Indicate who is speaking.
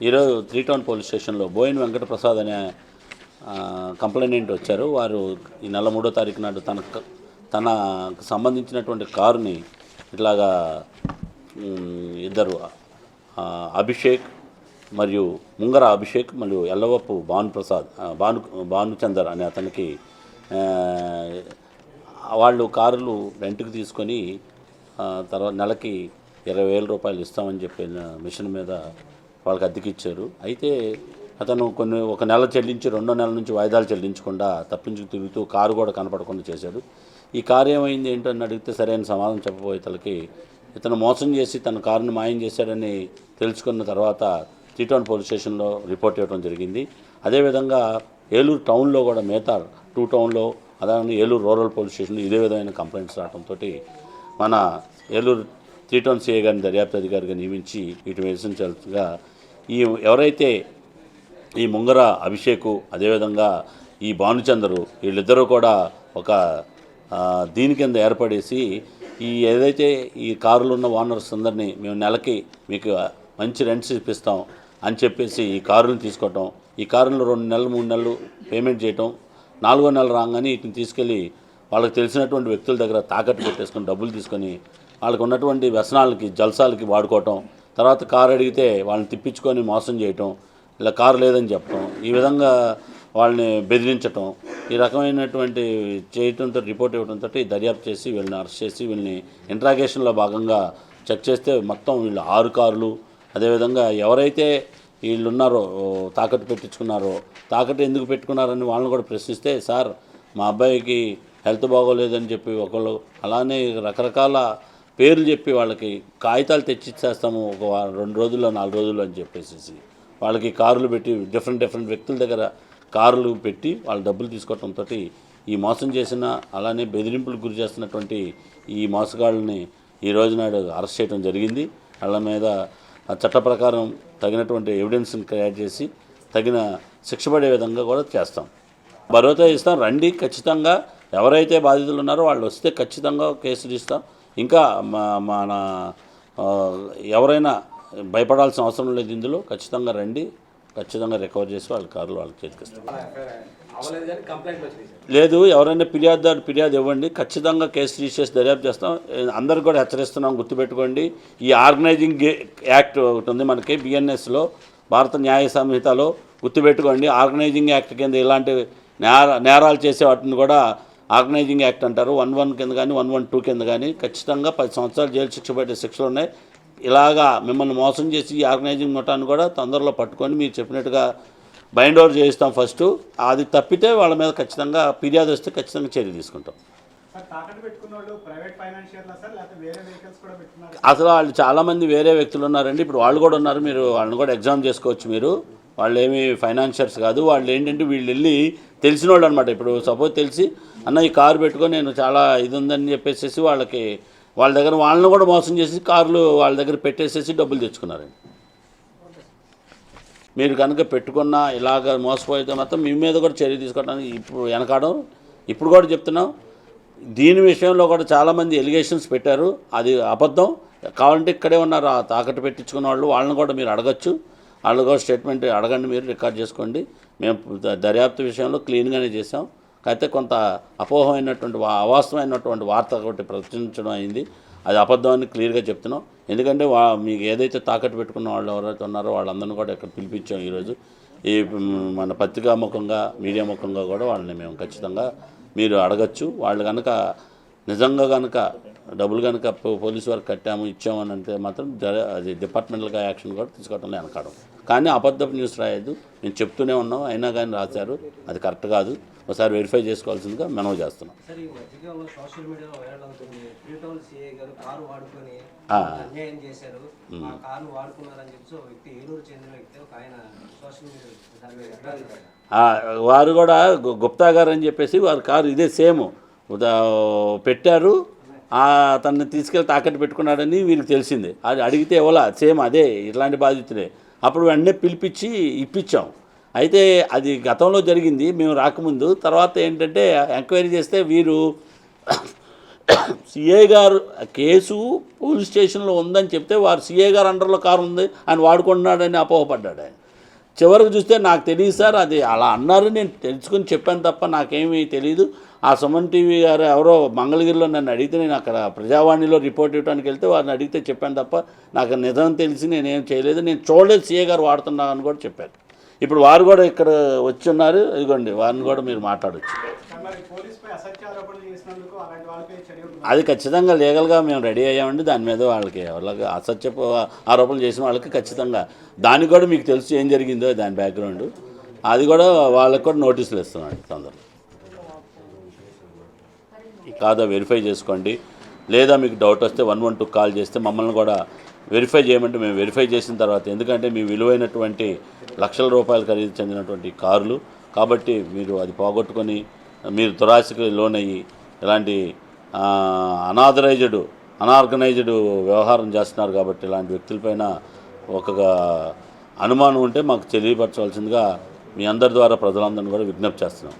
Speaker 1: ఈరోజు three town police స్టేషన్లో బోయిన్ వెంకటప్రసాద్ అనే కంప్లైంట్ వచ్చారు. వారు ఈ నెల మూడో తారీఖు నాడు తన తనకు సంబంధించినటువంటి కారుని ఇట్లాగా ఇద్దరు అభిషేక్ మరియు ముంగర అభిషేక్ మరియు ఎల్లవప్పు భానుప్రసాద్ భాను భానుచందర్ అనే అతనికి వాళ్ళు కారులు రెంట్కి తీసుకొని తర్వాత నెలకి ఇరవై వేల రూపాయలు ఇస్తామని చెప్పిన మిషన్ మీద వాళ్ళకి అద్దెకిచ్చారు. అయితే అతను కొన్ని ఒక నెల చెల్లించి రెండో నెల నుంచి వాయిదాలు చెల్లించకుండా తప్పించుకు తిరుగుతూ కారు కూడా కనపడకుండా చేశాడు. ఈ కారు ఏమైంది ఏంటని అడిగితే సరైన సమాధానం చెప్పబోయే తలకి ఇతను మోసం చేసి తన కారును మాయం చేశాడని తెలుసుకున్న తర్వాత టీటౌన్ పోలీస్ స్టేషన్లో రిపోర్ట్ ఇవ్వడం జరిగింది. అదేవిధంగా ఏలూరు టౌన్లో కూడా మిగతా టూ టౌన్లో అలాగే ఏలూరు రూరల్ పోలీస్ స్టేషన్లో ఇదే విధమైన కంప్లైంట్స్ రావడంతో మన ఏలూరు త్రీ టౌన్ సిఐ గారిని దర్యాప్తు అధికారిగా నియమించి ఇటు విమర్శించాల్సిగా ఈ ఎవరైతే ఈ ముంగర అభిషేకు అదేవిధంగా ఈ భానుచందరు వీళ్ళిద్దరూ కూడా ఒక దీని కింద ఏర్పడేసి ఈ ఏదైతే ఈ కారులో ఉన్న ఓనర్స్ అందరినీ మేము నెలకి మీకు మంచి రెంట్స్ ఇప్పిస్తాం అని చెప్పేసి ఈ కారుని తీసుకోవటం ఈ కారులో రెండు నెలలు మూడు నెలలు పేమెంట్ చేయటం నాలుగో నెల రాగానే వీటిని తీసుకెళ్ళి వాళ్ళకి తెలిసినటువంటి వ్యక్తుల దగ్గర తాకట్టు పెట్టేసుకొని డబ్బులు తీసుకొని వాళ్ళకు ఉన్నటువంటి వ్యసనాలకి జల్సాలకి వాడుకోవటం తర్వాత కారు అడిగితే వాళ్ళని తిప్పించుకొని మోసం చేయటం ఇలా కారు లేదని చెప్పటం ఈ విధంగా వాళ్ళని బెదిరించటం ఈ రకమైనటువంటి చేయటంతో రిపోర్ట్ ఇవ్వడంతో దర్యాప్తు చేసి వీళ్ళని అరెస్ట్ చేసి వీళ్ళని ఇంట్రాగేషన్లో భాగంగా చెక్ చేస్తే మొత్తం వీళ్ళు ఆరు కార్లు. అదేవిధంగా ఎవరైతే వీళ్ళు ఉన్నారో తాకట్టు పెట్టించుకున్నారో తాకట్టు ఎందుకు పెట్టుకున్నారని వాళ్ళని కూడా ప్రశ్నిస్తే సార్ మా అబ్బాయికి హెల్త్ బాగోలేదని చెప్పి ఒకళ్ళు అలానే రకరకాల పేర్లు చెప్పి వాళ్ళకి కాగితాలు తెచ్చిచ్చేస్తాము ఒక రెండు రోజుల్లో నాలుగు రోజుల్లో అని చెప్పేసి వాళ్ళకి కారులు పెట్టి డిఫరెంట్ డిఫరెంట్ వ్యక్తుల దగ్గర కారులు పెట్టి వాళ్ళ డబ్బులు తీసుకోవడంతో ఈ మోసం చేసిన అలానే బెదిరింపులకు గురి చేస్తున్నటువంటి ఈ మోసగాళ్ళని ఈ రోజు నాడు అరెస్ట్ చేయడం జరిగింది. వాళ్ళ మీద చట్ట ప్రకారం తగినటువంటి ఎవిడెన్స్ని క్రియేట్ చేసి తగిన శిక్ష పడే విధంగా కూడా చేస్తాం. భరోసా ఇస్తాం. రండి. ఖచ్చితంగా ఎవరైతే బాధితులు ఉన్నారో వాళ్ళు వస్తే ఖచ్చితంగా కేసులు ఇస్తాం ఇంకా మా మన ఎవరైనా భయపడాల్సిన అవసరం లేదు ఇందులో ఖచ్చితంగా రండి ఖచ్చితంగా రికవర్ చేసి వాళ్ళ కార్లు వాళ్ళకి చేతికిస్తాం లేదు ఎవరైనా ఫిర్యాదుదారు ఫిర్యాదు ఇవ్వండి. ఖచ్చితంగా కేసు రిజిస్టర్ చేసి దర్యాప్తు చేస్తాం. అందరు కూడా హెచ్చరిస్తున్నాం గుర్తుపెట్టుకోండి. ఈ ఆర్గనైజింగ్ గే- యాక్ట్ ఒకటి ఉంది మనకి బిఎన్ఎస్లో భారత న్యాయ సంహితలో గుర్తుపెట్టుకోండి. ఆర్గనైజింగ్ యాక్ట్ కింద ఇలాంటి నేర నేరాలు చేసే వాటిని కూడా ఆర్గనైజింగ్ యాక్ట్ అంటారు. వన్ వన్ కింద కానీ వన్ వన్ టూ కింద కానీ ఖచ్చితంగా పది సంవత్సరాలు జైలు శిక్ష పడే శిక్షలు ఉన్నాయి. ఇలాగా మిమ్మల్ని మోసం చేసి ఈ ఆర్గనైజింగ్ ముఠాన్ని కూడా తొందరలో పట్టుకొని మీరు చెప్పినట్టుగా బైండ్ ఓవర్ చేయిస్తాం ఫస్ట్. అది తప్పితే వాళ్ళ మీద ఖచ్చితంగా ఫిర్యాదు వస్తే ఖచ్చితంగా చర్య తీసుకుంటాం. అసలు వాళ్ళు చాలామంది వేరే వ్యక్తులు ఉన్నారండి. ఇప్పుడు వాళ్ళు కూడా ఉన్నారు. మీరు వాళ్ళని కూడా ఎగ్జామ్ చేసుకోవచ్చు మీరు. వాళ్ళు ఏమి ఫైనాన్షియర్స్ కాదు వాళ్ళు ఏంటంటే వీళ్ళు వెళ్ళి తెలిసిన వాళ్ళు అనమాట ఇప్పుడు సపోజ్ తెలిసి అన్న ఈ కారు పెట్టుకొని నేను చాలా ఇది ఉందని చెప్పేసేసి వాళ్ళకి వాళ్ళ దగ్గర వాళ్ళని కూడా మోసం చేసి కార్లు వాళ్ళ దగ్గర పెట్టేసేసి డబ్బులు తెచ్చుకున్నారండి. మీరు కనుక పెట్టుకున్న ఇలాగ మోసపోయితే మాత్రం మీ మీద కూడా చర్య తీసుకోవడానికి ఇప్పుడు వెనకాడం. ఇప్పుడు కూడా చెప్తున్నాం. దీని విషయంలో కూడా చాలామంది ఎలిగేషన్స్ పెట్టారు. అది అబద్ధం. కావాలంటే ఇక్కడే ఉన్నారు. ఆ తాకట్టు పెట్టించుకున్న వాళ్ళు వాళ్ళని కూడా మీరు అడగచ్చు. వాళ్ళు కూడా స్టేట్మెంట్ అడగండి మీరు రికార్డ్ చేసుకోండి. మేము ద- దర్యాప్తు విషయంలో క్లీన్గానే చేసాం అయితే కొంత అపోహమైనటువంటి అవాస్తవమైనటువంటి వార్త ఒకటి ప్రచురించడం అయింది. అది అబద్ధం అని క్లియర్గా చెప్తున్నాం. ఎందుకంటే వా మీకు ఏదైతే తాకట్టు పెట్టుకున్న వాళ్ళు ఎవరైతే ఉన్నారో వాళ్ళందరినీ కూడా ఇక్కడ పిలిపించాం ఈరోజు. ఈ మన పత్రికా ముఖంగా మీడియా ముఖంగా కూడా వాళ్ళని మేము ఖచ్చితంగా మీరు అడగచ్చు. వాళ్ళు కనుక నిజంగా కనుక డబ్బులు కనుక పోలీసు వారికి కట్టాము ఇచ్చాము అని అంటే మాత్రం అది డిపార్ట్మెంటల్గా యాక్షన్ కూడా తీసుకోవడంలో వెనకాడం కానీ అబద్ధపు న్యూస్ రాయద్దు. మేము చెప్తూనే ఉన్నాం అయినా కానీ రాశారు. అది కరెక్ట్ కాదు. ఒకసారి వెరిఫై చేసుకోవాల్సిందిగా మనవి చేస్తున్నాం. వారు కూడా గుప్తా గారు అని చెప్పేసి వారి కారు ఇదే సేమ్. పెట్టారు. తనని తీసుకెళ్ళి తాకట్టు పెట్టుకున్నాడని వీరికి తెలిసింది. అది అడిగితే ఎవలా? సేమ్ అదే ఇట్లాంటి బాధితులే అప్పుడు వెంటనే పిలిపించి ఇప్పించాం. అయితే అది గతంలో జరిగింది మేము రాకముందు. తర్వాత ఏంటంటే ఎంక్వైరీ చేస్తే వీరు సిఏ గారు కేసు పోలీస్ స్టేషన్లో ఉందని చెప్తే వారు సిఏ గారు అండర్లో కారు ఉంది ఆయన వాడుకుంటున్నాడని అపోహపడ్డాడు ఆయన. చివరికి చూస్తే నాకు తెలియదు సార్ అది అలా అన్నారు నేను తెలుసుకుని చెప్పాను తప్ప నాకేమీ తెలియదు ఆ సుమన్ టీవీ గారు ఎవరో మంగళగిరిలో నన్ను అడిగితే నేను అక్కడ ప్రజావాణిలో రిపోర్ట్ ఇవ్వడానికి వెళ్తే వారిని అడిగితే చెప్పాను తప్ప నాకు నిజం తెలిసి నేనేం చేయలేదు. నేను చూడలేదు సీఏ గారు వాడుతున్నాను కూడా చెప్పారు. ఇప్పుడు వారు కూడా ఇక్కడ వచ్చి ఉన్నారు. ఇదిగోండి వారిని కూడా మీరు మాట్లాడచ్చు. అది ఖచ్చితంగా లీగల్గా మేము రెడీ అయ్యామండి. దాని మీద వాళ్ళకి వాళ్ళకి అసత్యపు ఆరోపణలు చేసిన వాళ్ళకి ఖచ్చితంగా దానికి కూడా మీకు తెలుసు ఏం జరిగిందో దాని బ్యాక్గ్రౌండ్. అది కూడా వాళ్ళకి కూడా నోటీసులు ఇస్తున్నాండి తొందరగా కాదా వెరిఫై చేసుకోండి. లేదా మీకు డౌట్ వస్తే వన్ వన్ టూ కాల్ చేస్తే మమ్మల్ని కూడా వెరిఫై చేయమంటే మేము వెరిఫై చేసిన తర్వాత ఎందుకంటే మీ విలువైనటువంటి లక్షల రూపాయలు ఖరీదు చెందినటువంటి కార్లు. కాబట్టి మీరు అది పోగొట్టుకొని మీరు దురాశకి లోనయ్యి ఇలాంటి అనాథరైజ్డ్ అనార్గనైజ్డ్ వ్యవహారం చేస్తున్నారు కాబట్టి ఇలాంటి వ్యక్తులపైన ఒక అనుమానం ఉంటే మాకు తెలియపరచవలసిందిగా మీ అందరి ద్వారా ప్రజలందరినీ కూడా విజ్ఞప్తి చేస్తున్నాం.